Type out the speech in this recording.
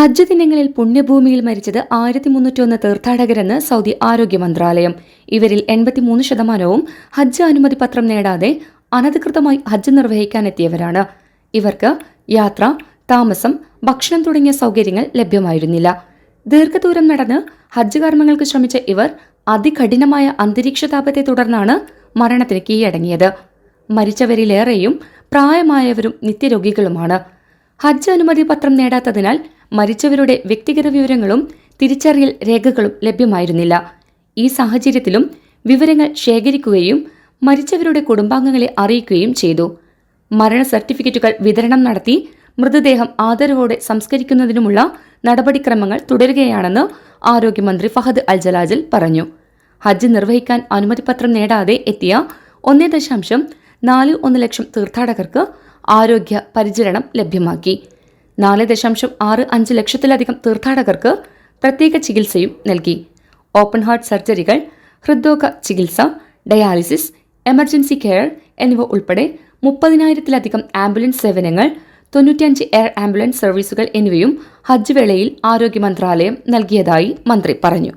ഹജ്ജ് ദിനങ്ങളിൽ പുണ്യഭൂമിയിൽ മരിച്ചത് ആയിരത്തി മുന്നൂറ്റൊന്ന് തീർത്ഥാടകരെന്ന് സൗദി ആരോഗ്യ മന്ത്രാലയം. ഇവരിൽ എൺപത്തിമൂന്ന് ശതമാനവും ഹജ്ജ് അനുമതി പത്രം നേടാതെ അനധികൃതമായി ഹജ്ജ് നിർവഹിക്കാനെത്തിയവരാണ്. ഇവർക്ക് യാത്ര താമസം ഭക്ഷണം തുടങ്ങിയ സൗകര്യങ്ങൾ ലഭ്യമായിരുന്നില്ല. ദീർഘദൂരം നടന്ന് ഹജ്ജ് കർമ്മങ്ങൾക്ക് ശ്രമിച്ച ഇവർ അതികഠിനമായ അന്തരീക്ഷ താപത്തെ തുടർന്നാണ് മരണത്തിന് കീഴടങ്ങിയത്. മരിച്ചവരിലേറെയും പ്രായമായവരും നിത്യരോഗികളുമാണ്. ഹജ്ജ് അനുമതി പത്രം നേടാത്തതിനാൽ മരിച്ചവരുടെ വ്യക്തിഗത വിവരങ്ങളും തിരിച്ചറിയൽ രേഖകളും ലഭ്യമായിരുന്നില്ല. ഈ സാഹചര്യത്തിലും വിവരങ്ങൾ ശേഖരിക്കുകയും മരിച്ചവരുടെ കുടുംബാംഗങ്ങളെ അറിയിക്കുകയും ചെയ്തു. മരണ സർട്ടിഫിക്കറ്റുകൾ വിതരണം നടത്തി മൃതദേഹം ആദരവോടെ സംസ്കരിക്കുന്നതിനുമുള്ള നടപടിക്രമങ്ങൾ തുടരുകയാണെന്ന് ആരോഗ്യമന്ത്രി ഫഹദ് അൽ ജലാജൽ പറഞ്ഞു. ഹജ്ജ് നിർവഹിക്കാൻ അനുമതിപത്രം നേടാതെ എത്തിയ ഒന്നേ ദശാംശം നാല് ഒന്ന് ലക്ഷം തീർത്ഥാടകർക്ക് ആരോഗ്യ പരിചരണം ലഭ്യമാക്കി. നാല് ദശാംശം ആറ് അഞ്ച് ലക്ഷത്തിലധികം തീർത്ഥാടകർക്ക് പ്രത്യേക ചികിത്സയും നൽകി. ഓപ്പൺ ഹാർട്ട് സർജറികൾ ഹൃദ്രോഗ ചികിത്സ ഡയാലിസിസ് എമർജൻസി കെയർ എന്നിവ ഉൾപ്പെടെ മുപ്പതിനായിരത്തിലധികം ആംബുലൻസ് സേവനങ്ങൾ തൊണ്ണൂറ്റിയഞ്ച് എയർ ആംബുലൻസ് സർവീസുകൾ എന്നിവയും ഹജ്ജ് വേളയിൽ ആരോഗ്യ മന്ത്രാലയം നൽകിയതായി മന്ത്രി പറഞ്ഞു.